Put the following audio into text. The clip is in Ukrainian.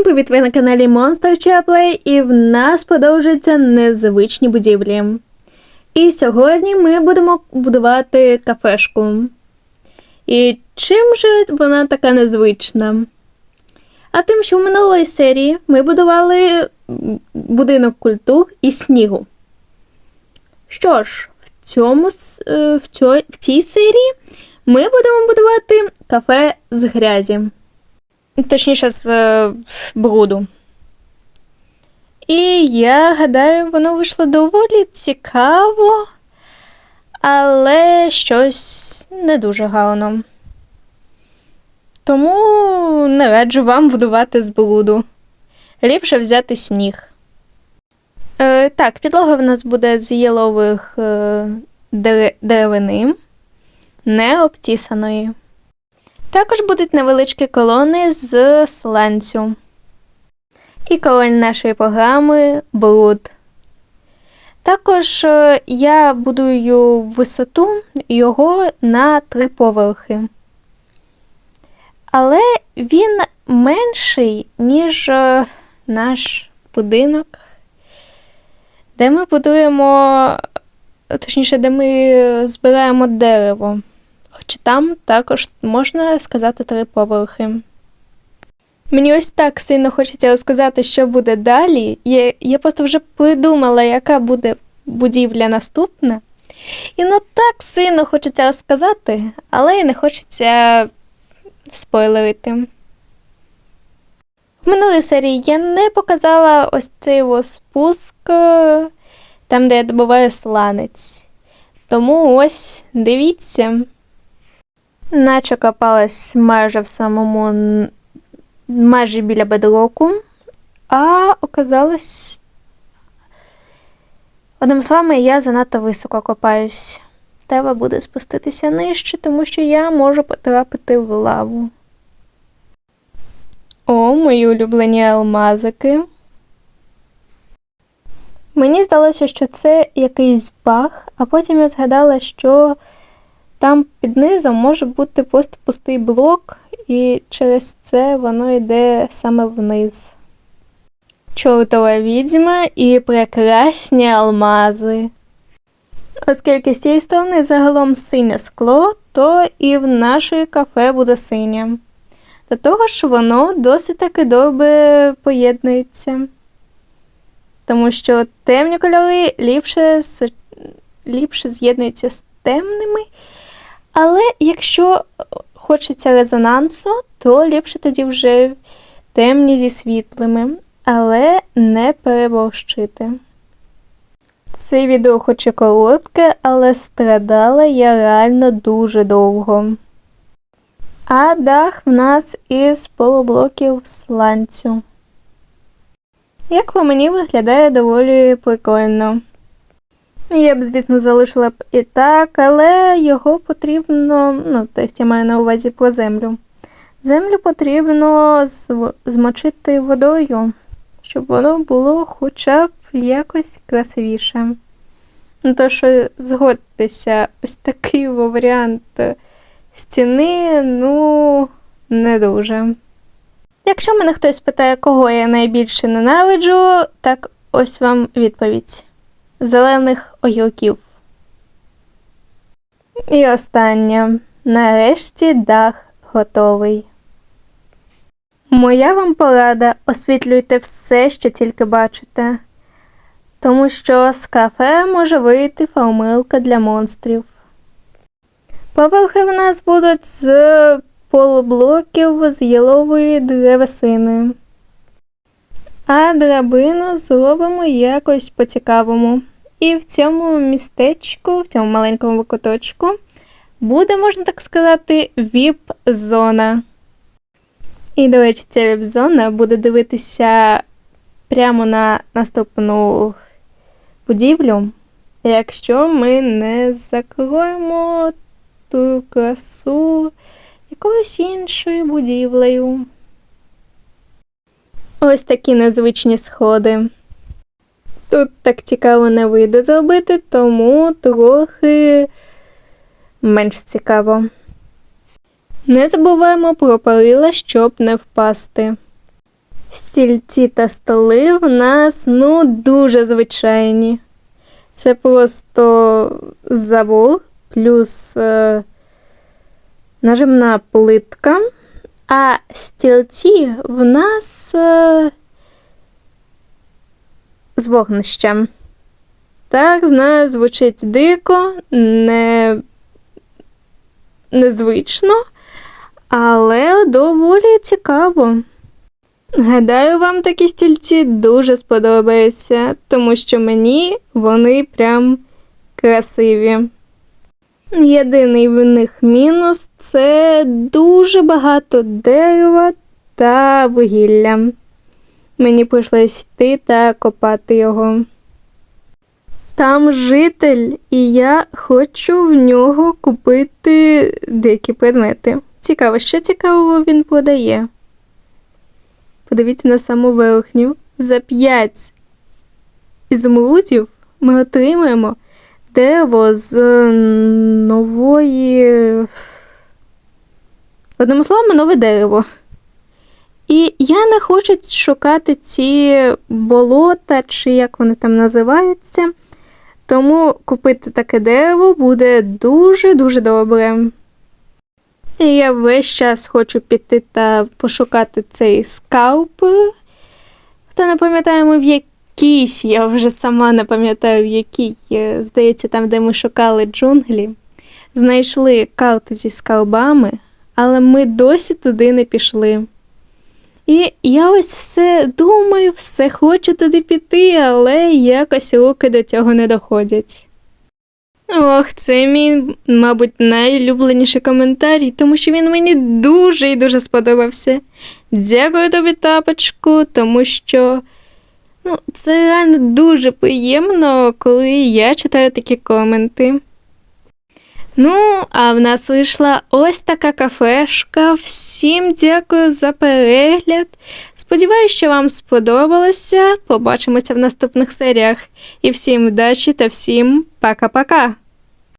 Всім привіт! Ви на каналі Monster Chaplay і в нас продовжуються незвичні будівлі. І сьогодні ми будемо будувати кафешку. І чим же вона така незвична? А тим, що в минулої серії ми будували будинок культур із снігу. Що ж, в, цьому, е, в, цьо- в цій серії ми будемо будувати кафе з грязі. Точніше, з е, бруду. І я гадаю, воно вийшло доволі цікаво, але щось не дуже гарно. Тому не раджу вам будувати з бруду. Ліпше взяти сніг. Е, так, підлога в нас буде з ялових е, деревини, не обтісаної. Також будуть невеличкі колони з сланцю. І колонь нашої програми бруд. Також е, я будую висоту його на три поверхи. Але він менший, ніж е, наш будинок, де ми будуємо, точніше, де ми збираємо дерево. Хоча там також можна сказати три поверхи. Мені ось так сильно хочеться розказати, що буде далі. Я, я просто вже придумала, яка буде будівля наступна. І ну так сильно хочеться розказати, але й не хочеться спойлерити. В минулій серії я не показала ось цей спуск, е, там, де я добуваю сланець. Тому ось дивіться. Наче копалась майже в самому майже біля бедроку, а оказалось. Одним словами, я занадто високо копаюсь. Треба буде спуститися нижче, тому що я можу потрапити в лаву. О, мої улюблені алмазики. Мені здалося, що це якийсь баг, а потім я згадала, що там під низом може бути просто пустий блок, і через це воно йде саме вниз. Чортова відьма і прекрасні алмази. Оскільки з цієї сторони загалом синє скло, то і в нашої кафе буде синє. До того ж, воно досить таки добре поєднується. Тому що темні кольори ліпше, ліпше з'єднуються з темними. Але якщо хочеться резонансу, то ліпше тоді вже темні зі світлими, але не переборщити. Це відео хоч і коротке, але страдала я реально дуже довго. А дах в нас із полублоків сланцю. Як по мені виглядає доволі прикольно. Я б, звісно, залишила б і так, але його потрібно, ну, тобто я маю на увазі про землю. Землю потрібно змочити водою, щоб воно було хоча б якось красивіше. Ну, то що згодьтеся, ось такий варіант стіни, ну, не дуже. Якщо мене хтось питає, кого я найбільше ненавиджу, так ось вам відповідь зелених огірків. І останнє. Нарешті дах готовий. Моя вам порада освітлюйте все, що тільки бачите, тому що з кафе може вийти фармилка для монстрів. Поверхи в нас будуть з полублоків з ялової древесини. А драбину зробимо якось по-цікавому. І в цьому містечку, в цьому маленькому куточку, буде, можна так сказати, віп-зона. І, до речі, ця віп-зона буде дивитися прямо на наступну будівлю, якщо ми не закроємо ту красу якоюсь іншою будівлею. Ось такі незвичні сходи. Тут так цікаво не вийде зробити, тому трохи менш цікаво. Не забуваємо про перила, щоб не впасти. Стільці та столи в нас ну дуже звичайні. Це просто забор плюс е, нажимна плитка, а стільці в нас е, вогнищем. Так, знаю, звучить дико, не... незвично, але доволі цікаво. Гадаю, вам такі стільці дуже сподобаються, тому що мені вони прям красиві. Єдиний в них мінус це дуже багато дерева та вугілля. Мені прийшлось йти та копати його. Там житель, і я хочу в нього купити деякі предмети. Цікаво, що цікавого він продає. Подивіться на саму верхню. За 5 ізумрудів ми отримаємо дерево з нової. Одним словом, нове дерево. І я не хочу шукати ці болота, чи як вони там називаються. Тому купити таке дерево буде дуже-дуже добре. І я весь час хочу піти та пошукати цей скалп. Хто не пам'ятає, ми в якійсь, я вже сама не пам'ятаю, в якій, е, здається, там, де ми шукали джунглі, знайшли карту зі скалбами, але ми досі туди не пішли. І я ось все думаю, все хочу туди піти, але якось руки до цього не доходять. Ох, це мій, мабуть, найулюбленіший коментарій, тому що він мені дуже і дуже сподобався. Дякую тобі, тапочку, тому що ну, це реально дуже приємно, коли я читаю такі коменти. Ну, а в нас вийшла ось така кафешка. Всім дякую за перегляд. Сподіваюсь, що вам сподобалося. Побачимося в наступних серіях. І всім удачі та всім пока-пока!